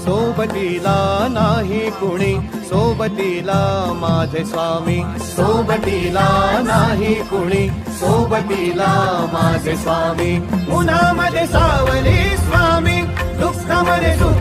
सोबतीला नाही कुणी सोबतीला माझे स्वामी. सोबतीला नाही कुणी सोबतीला माझे स्वामी. उन्हामध्ये सावली स्वामी दुःखामध्ये सुख